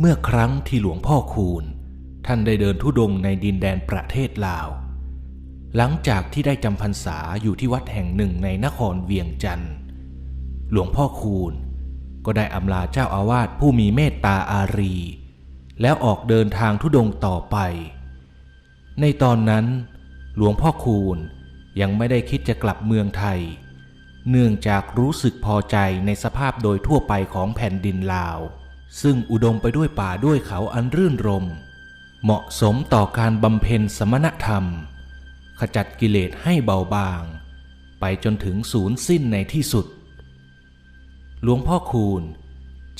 เมื่อครั้งที่หลวงพ่อคูณ ท่านได้เดินทุดงในดินแดนประเทศลาว หลังจากที่ได้จำพรรษาอยู่ที่วัดแห่งหนึ่งในนครเวียงจันทร์หลวงพ่อคูณ ก็ได้อำลาเจ้าอาวาสผู้มีเมตตาอารี แล้วออกเดินทางทุดงต่อไป ในตอนนั้น หลวงพ่อคูณยังไม่ได้คิดจะกลับเมืองไทย เนื่องจากรู้สึกพอใจในสภาพโดยทั่วไปของแผ่นดินลาว ซึ่งอุดมไปด้วยป่าด้วยเขาอันรื่นรม เหมาะสมต่อการบำเพ็ญสมณธรรม ขจัดกิเลสให้เบาบาง ไปจนถึงศูนย์สิ้นในที่สุด หลวงพ่อคูณ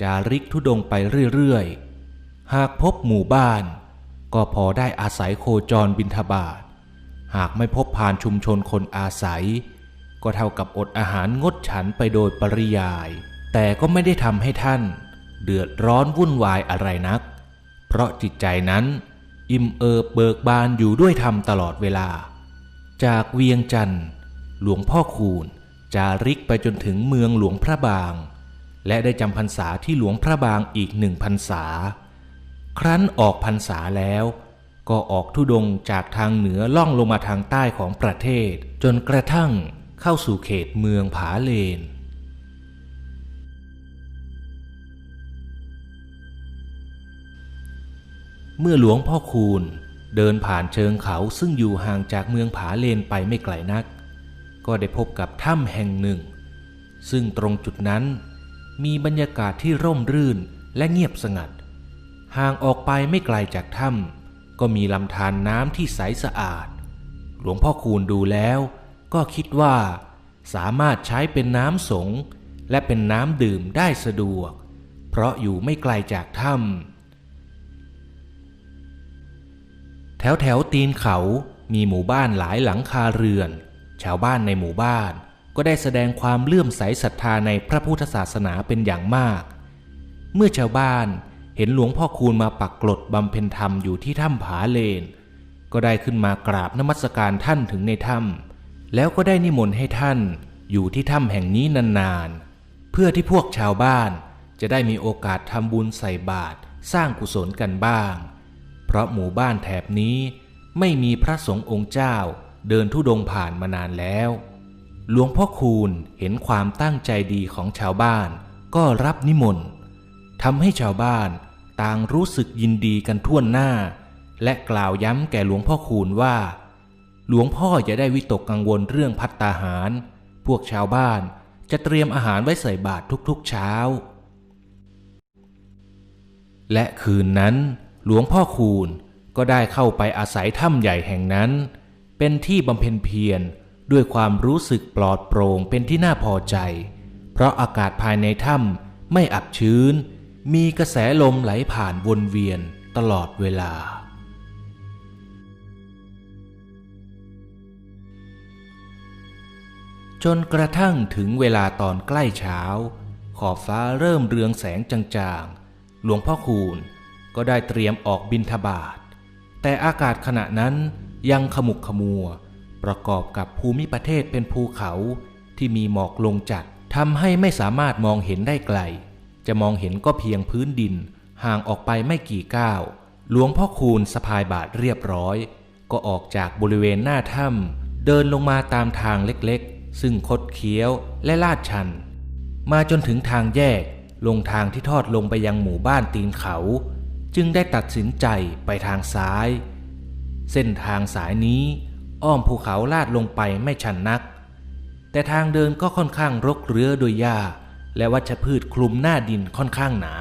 จาริกทุดงไปเรื่อยๆ หากพบหมู่บ้าน ก็พอได้อาศัยโคจรบินทบาท หากไม่พบผ่านชุมชนคนอาศัย ก็เท่ากับอดอาหารงดฉันไปโดยปริยาย แต่ก็ไม่ได้ทำให้ท่าน เดือดร้อนวุ่นวายอะไรนัก เพราะจิตใจนั้น อิ่มเอิบเบิกบานอยู่ด้วยธรรมตลอดเวลา จากเวียงจันทร์หลวงพ่อคูณจาริกไปจนถึงเมืองหลวงพระบาง และได้จำพรรษาที่หลวงพระบางอีกหนึ่งพรรษา ครั้นออกพรรษาแล้ว ก็ออกทุดงจากทางเหนือล่องลงมาทางใต้ของประเทศ จนกระทั่งเข้าสู่เขตเมืองผาเลน เมื่อหลวงพ่อคูณเดินผ่านเชิงเขาซึ่งอยู่ห่างจากเมืองผาเลนไปไม่ไกลนัก ก็ได้พบกับถ้ำแห่งหนึ่ง ซึ่งตรงจุดนั้นมีบรรยากาศที่ร่มรื่นและเงียบสงัด ห่างออกไปไม่ไกลจากถ้ำก็มีลำธารน้ำที่ใสสะอาด หลวงพ่อคูณดูแล้วก็คิดว่าสามารถใช้เป็นน้ำสงและเป็นน้ำดื่มได้สะดวก เพราะอยู่ไม่ไกลจากถ้ำ แถวแถวตีนเขามีหมู่บ้านหลายหลังคาเรือน ชาวบ้านในหมู่บ้านก็ได้แสดงความเลื่อมใสศรัทธาในพระพุทธศาสนาเป็นอย่างมาก เมื่อชาวบ้านเห็นหลวงพ่อคูณมาปักกลดบำเพ็ญธรรมอยู่ที่ถ้ำผาเลน ก็ได้ขึ้นมากราบนมัสการท่านถึงในถ้ำแล้วก็ได้นิมนต์ให้ท่านอยู่ที่ถ้ำแห่งนี้นานๆ เพื่อที่พวกชาวบ้านจะได้มีโอกาสทำบุญใส่บาตรสร้างกุศลกันบ้าง เพราะหมู่บ้านแถบนี้ไม่มีพระสงฆ์องค์เจ้าเดินทุดงผ่านมานานแล้ว หลวงพ่อคูณเห็นความตั้งใจดีของชาวบ้านก็รับนิมนต์ทำให้ชาวบ้านต่างรู้สึกยินดีกันทั่วหน้า และกล่าวย้ำแก่หลวงพ่อคูณว่า หลวงพ่ออย่าได้วิตกกังวลเรื่องพัตตาหาร พวกชาวบ้านจะเตรียมอาหารไว้ใส่บาตรทุกๆเช้า และคืนนั้น หลวงพ่อคูณก็ได้เข้าไปอาศัยถ้ำใหญ่แห่งนั้น เป็นที่บำเพ็ญเพียรด้วยความรู้สึกปลอดโปร่งเป็นที่น่าพอใจ เพราะอากาศภายในถ้ำไม่อับชื้น มีกระแสลมไหลผ่านวนเวียนตลอดเวลา จนกระทั่งถึงเวลาตอนใกล้เช้า ขอบฟ้าเริ่มเรืองแสงจางๆ หลวงพ่อคูณ ก็ได้เตรียมออกบินทบาท แต่อากาศขณะนั้นยังขมุกขมัว ประกอบกับภูมิประเทศเป็นภูเขาที่มีหมอกลงจัดทำให้ไม่สามารถมองเห็นได้ไกล จะมองเห็นก็เพียงพื้นดิน ห่างออกไปไม่กี่ก้าว หลวงพ่อคูณสะพายบาทเรียบร้อย ก็ออกจากบริเวณหน้าถ้ำเดินลงมาตามทางเล็กๆ ซึ่งคดเคี้ยวและลาดชัน มาจนถึงทางแยกลงทางที่ทอดลงไปยังหมู่บ้านตีนเขา จึงได้ตัดสินใจไปทางซ้าย เส้นทางสายนี้อ้อมภูเขาลาดลงไปไม่ชันนัก แต่ทางเดินก็ค่อนข้างรกเรื้อโดยหญ้าและวัชพืชคลุมหน้าดินค่อนข้างหนา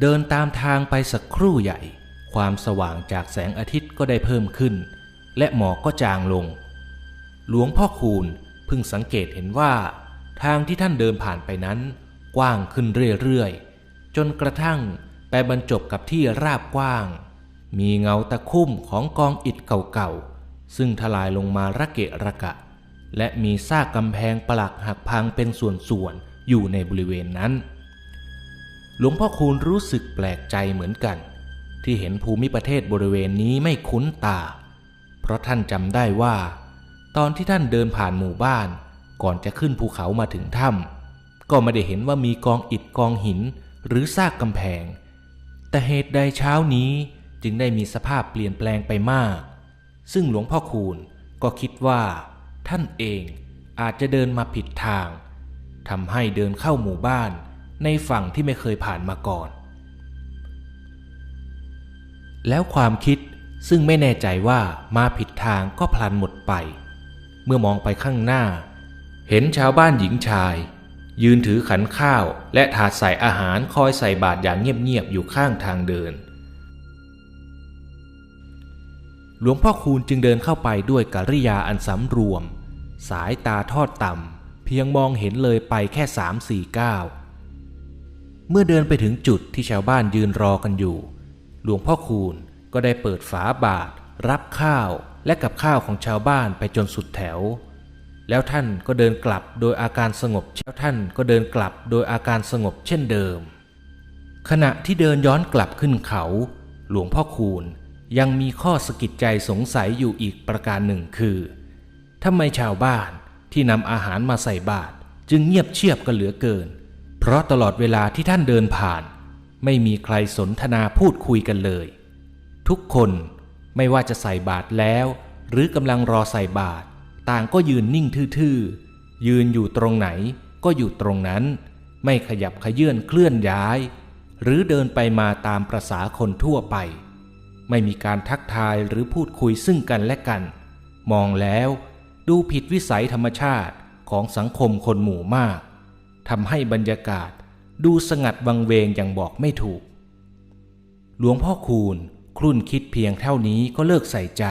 เดินตามทางไปสักครู่ใหญ่ ความสว่างจากแสงอาทิตย์ก็ได้เพิ่มขึ้น และหมอกก็จางลง หลวงพ่อคูณเพิ่งสังเกตเห็นว่า ทางที่ท่านเดินผ่านไปนั้น กว้างขึ้นเรื่อยๆ จนกระทั่งไปบรรจบกับที่ราบกว้าง มีเงาตะคุ่มของกองอิฐเก่าๆ ซึ่งทลายลงมาระเกะระกะ และมีซากกำแพงปลักหักพังเป็นส่วนๆ อยู่ในบริเวณนั้น หลวงพ่อคูณรู้สึกแปลกใจเหมือนกัน ที่เห็นภูมิประเทศบริเวณนี้ไม่คุ้นตา เพราะท่านจำได้ว่า ตอนที่ท่านเดินผ่านหมู่บ้าน ก่อนจะขึ้นภูเขามาถึงถ้ำ ก็ไม่ได้เห็นว่ามีกองอิฐกองหินหรือซากกำแพง แต่เหตุใดเช้านี้จึงได้มีสภาพเปลี่ยนแปลงไปมาก ซึ่งหลวงพ่อคูณก็คิดว่า ท่านเองอาจจะเดินมาผิดทางทำให้เดินเข้าหมู่บ้านในฝั่งที่ไม่เคยผ่านมาก่อน แล้วความคิดซึ่งไม่แน่ใจว่ามาผิดทางก็พลันหมดไป เมื่อมองไปข้างหน้า เห็นชาวบ้านหญิงชาย ยืนถือขันข้าวและถาดใส่อาหารคอยใส่บาตรอย่างเงียบๆอยู่ข้างทางเดิน หลวงพ่อคูณจึงเดินเข้าไปด้วยกริยาอันสำรวม สายตาทอดต่ำเพียงมองเห็นเลยไปแค่สามสี่ก้าวเมื่อเดินไปถึงจุดที่ชาวบ้านยืนรอกันอยู่ หลวงพ่อคูณก็ได้เปิดฝาบาตรรับข้าวและกับข้าวของชาวบ้านไปจนสุดแถว แล้วท่านก็เดินกลับโดยอาการสงบแล้วท่านก็เดินกลับโดยอาการสงบเช่นเดิม ขณะที่เดินย้อนกลับขึ้นเขา หลวงพ่อคูณยังมีข้อสะกิดใจสงสัยอยู่อีกประการหนึ่งคือทำไมชาวบ้านที่นำอาหารมาใส่บาตรจึงเงียบเชียบกันเหลือเกิน เพราะตลอดเวลาที่ท่านเดินผ่าน ไม่มีใครสนทนาพูดคุยกันเลย ทุกคนไม่ว่าจะใส่บาตรแล้ว หรือกำลังรอใส่บาตร ต่างก็ยืนนิ่งทื่อๆ ยืนอยู่ตรงไหนก็อยู่ตรงนั้น ไม่ขยับขยื่นเคลื่อนย้าย หรือเดินไปมาตามประษาคนทั่วไป ไม่มีการทักทายหรือพูดคุยซึ่งกันและกัน มองแล้วดูผิดวิสัยธรรมชาติของสังคมคนหมู่มากทำให้บรรยากาศดูสงัดวังเวงอย่างบอกไม่ถูก หลวงพ่อคูณครุ่นคิดเพียงเท่านี้ก็เลิกใส่ใจ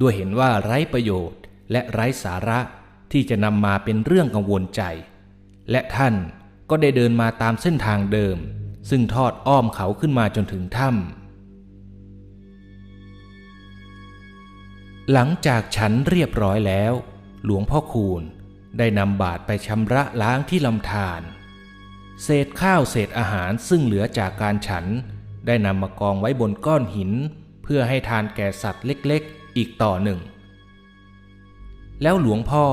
ด้วยเห็นว่าไร้ประโยชน์ และไร้สาระที่จะนำมาเป็นเรื่องกังวลใจ และท่านก็ได้เดินมาตามเส้นทางเดิม ซึ่งทอดอ้อมเขาขึ้นมาจนถึงถ้ำหลังจากฉันเรียบร้อยแล้ว หลวงพ่อคูณได้นำบาตรไปชำระล้างที่ลำธารเศษข้าวเศษอาหารซึ่งเหลือจากการฉัน ได้นำมากองไว้บนก้อนหิน เพื่อให้ทานแก่สัตว์เล็กๆ อีกต่อหนึ่ง แล้วหลวงพ่อ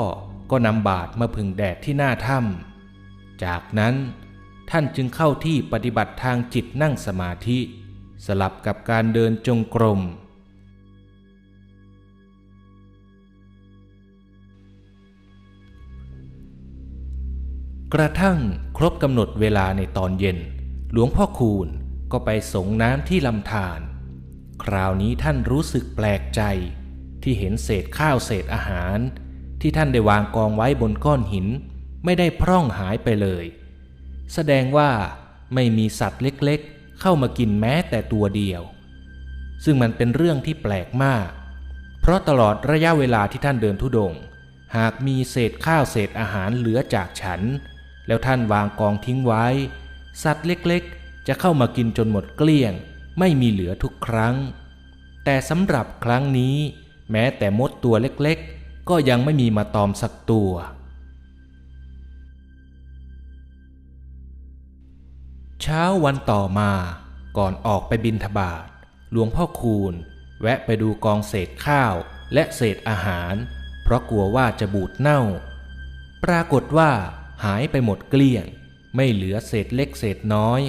ก็นำบาตรมาพึ่งแดดที่หน้าถ้ำจากนั้นท่านจึงเข้าที่ปฏิบัติทางจิตนั่งสมาธิ สลับกับการเดินจงกรม กระทั่งครบกำหนดเวลาในตอนเย็น หลวงพ่อคูณก็ไปสงน้ำที่ลำธารคราวนี้ท่านรู้สึกแปลกใจ ที่เห็นเศษข้าวเศษอาหาร ที่ท่านได้วางกองไว้บนก้อนหิน ไม่ได้พร่องหายไปเลย แสดงว่าไม่มีสัตว์เล็กๆ เข้ามากินแม้แต่ตัวเดียว ซึ่งมันเป็นเรื่องที่แปลกมาก เพราะตลอดระยะเวลาที่ท่านเดินทุดง หากมีเศษข้าวเศษอาหารเหลือจากฉัน แล้วท่านวางกองทิ้งไว้ สัตว์เล็กๆ จะเข้ามากินจนหมดเกลี้ยง ไม่มีเหลือทุกครั้ง แต่สำหรับครั้งนี้ แม้แต่มดตัวเล็กๆ ก็ยังไม่มีมาตอมสักตัว เช้าวันต่อมาก่อนออกไปบินทบาทหลวงพ่อคูณ แวะไปดูกองเศษข้าวและเศษอาหาร เพราะกลัวว่าจะบูดเน่า ปรากฏว่าหายไปหมดเกลี้ยง ไม่เหลือเศษเล็กเศษน้อย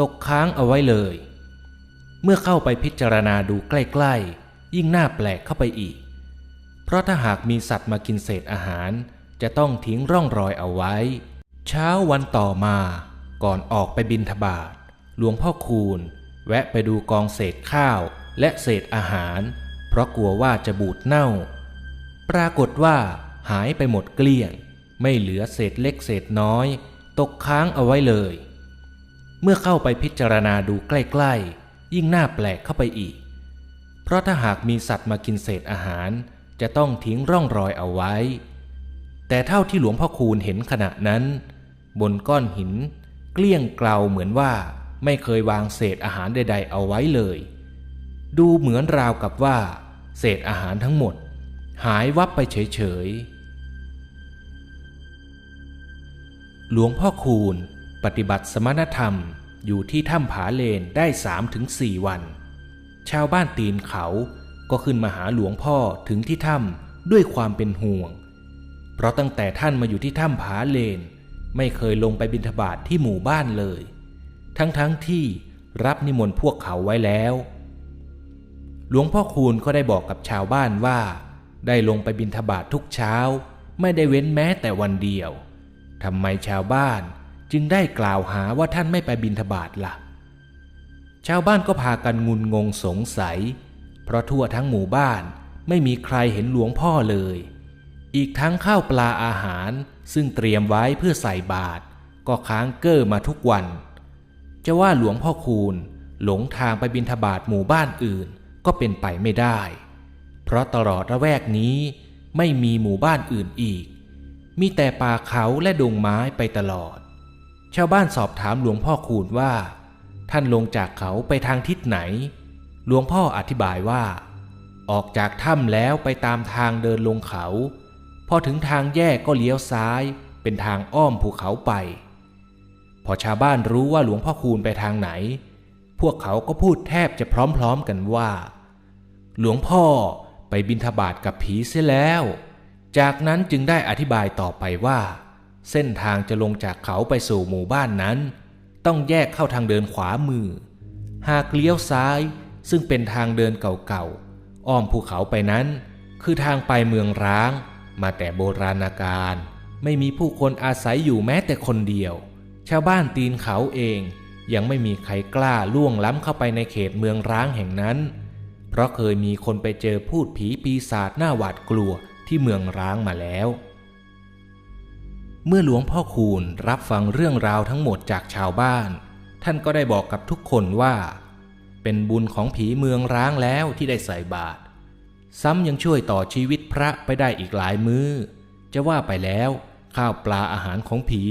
ตกค้างเอาไว้เลย เมื่อเข้าไปพิจารณาดูใกล้ๆ ยิ่งน่าแปลกเข้าไปอีก เพราะถ้าหากมีสัตว์มากินเศษอาหาร จะต้องทิ้งร่องรอยเอาไว้ เช้าวันต่อมาก่อนออกไปบินทบาทหลวงพ่อคูณ แวะไปดูกองเศษข้าวและเศษอาหาร เพราะกลัวว่าจะบูดเน่า ปรากฏว่าหายไปหมดเกลี้ยง ไม่เหลือเศษเล็กเศษน้อย ตกค้างเอาไว้เลย เมื่อเข้าไปพิจารณาดูใกล้ ๆ ยิ่งน่าแปลกเข้าไปอีก ราะถ้าหากมีสัตว์มากินเศษอาหาร จะต้องทิ้งร่องรอยเอาไว้ แต่เท่าที่หลวงพ่อคูณเห็นขณะนั้น บนก้อนหิน เกลี้ยงเกลาเหมือนว่าไม่เคยวางเศษอาหารใด ๆ เอาไว้เลย ดูเหมือนราวกับว่า เศษอาหารทั้งหมด หายวับไปเฉยๆ หลวงพ่อคูณปฏิบัติสมณธรรมอยู่ที่ถ้ำผาเลนได้สามถึงสี่วัน ชาวบ้านตีนเขาก็ขึ้นมาหาหลวงพ่อถึงที่ถ้ำด้วยความเป็นห่วง เพราะตั้งแต่ท่านมาอยู่ที่ถ้ำผาเลน ไม่เคยลงไปบิณฑบาตทที่หมู่บ้านเลย ทั้งๆทที่รับนิมนต์พวกเขาไว้แล้ว หลวงพ่อคูณก็ได้บอกกับชาวบ้านว่า ได้ลงไปบิณฑบาตททุกเช้า ไม่ได้เว้นแม้แต่วันเดียวทำไมชาวบ้านจึงได้กล่าวหาว่าท่านไม่ไปบิณฑบาตล่ะ ชาวบ้านก็พากันงุนงงสงสัย เพราะทั่วทั้งหมู่บ้านไม่มีใครเห็นหลวงพ่อเลย อีกทั้งข้าวปลาอาหารซึ่งเตรียมไว้เพื่อใส่บาตรก็ค้างเก้อมาทุกวัน จะว่าหลวงพ่อคูณหลงทางไปบิณฑบาตหมู่บ้านอื่นก็เป็นไปไม่ได้ เพราะตลอดระแวกนี้ไม่มีหมู่บ้านอื่นอีก มีแต่ป่าเขาและดงไม้ไปตลอด ชาวบ้านสอบถามหลวงพ่อคูณว่า ท่านลงจากเขาไปทางทิศไหน หลวงพ่ออธิบายว่า ออกจากถ้ำแล้วไปตามทางเดินลงเขา พอถึงทางแยกก็เลี้ยวซ้าย เป็นทางอ้อมภูเขาไป พอชาวบ้านรู้ว่าหลวงพ่อคูณไปทางไหน พวกเขาก็พูดแทบจะพร้อมๆกันว่า หลวงพ่อไปบินทบาทกับผีเสียแล้ว จากนั้นจึงได้อธิบายต่อไปว่า เส้นทางจะลงจากเขาไปสู่หมู่บ้านนั้น ต้องแยกเข้าทางเดินขวามือ หากเลี้ยวซ้ายซึ่งเป็นทางเดินเก่าๆ อ้อมภูเขาไปนั้น คือทางไปเมืองร้าง มาแต่โบราณกาลไม่มีผู้คนอาศัยอยู่แม้แต่คนเดียว ชาวบ้านตีนเขาเองยังไม่มีใครกล้าล่วงล้ำเข้าไปในเขตเมืองร้างแห่งนั้น เพราะเคยมีคนไปเจอพูดผีปีศาจหน้าหวาดกลัวที่เมืองร้างมาแล้ว เมื่อหลวงพ่อคูณรับฟังเรื่องราวทั้งหมดจากชาวบ้าน ท่านก็ได้บอกกับทุกคนว่า เป็นบุญของผีเมืองร้างแล้วที่ได้ใส่บาตรซ้ำยังช่วยต่อชีวิตพระไปได้อีกหลายมือจะว่าไปแล้วข้าวปลาอาหารของผี